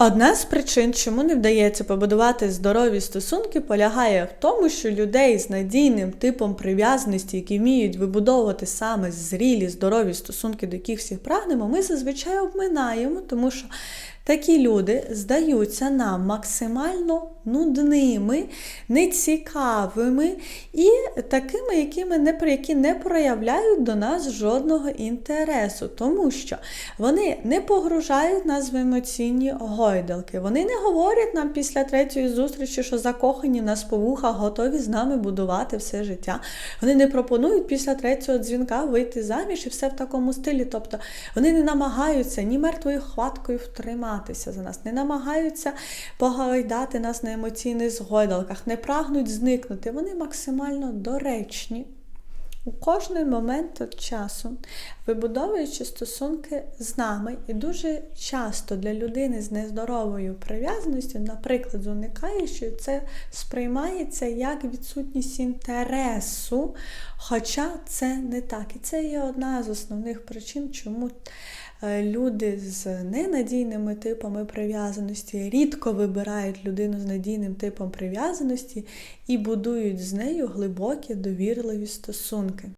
Одна з причин, чому не вдається побудувати здорові стосунки, полягає в тому, що людей з надійним типом прив'язаності, які вміють вибудовувати саме зрілі, здорові стосунки, до яких всіх прагнемо, ми зазвичай обминаємо, тому що такі люди здаються нам максимально нудними, нецікавими і такими, якими не, які не проявляють до нас жодного інтересу, тому що вони не погружають нас в емоційні гойдалки. Вони не говорять нам після третьої зустрічі, що закохані нас по вухах, готові з нами будувати все життя. Вони не пропонують після третього дзвінка вийти заміж і все в такому стилі. Тобто вони не намагаються ні мертвою хваткою втриматися за нас, не намагаються погайдати нас на емоційних згойдалках, не прагнуть зникнути. Вони максимально доречні. У кожний момент часу, вибудовуючи стосунки з нами, і дуже часто для людини з нездоровою прив'язаністю, наприклад, з уникаючою, це сприймається як відсутність інтересу, хоча це не так. І це є одна з основних причин, чому е, люди з ненадійними типами прив'язаності рідко вибирають людину з надійним типом прив'язаності і будують з нею глибокі довірливі стосунки.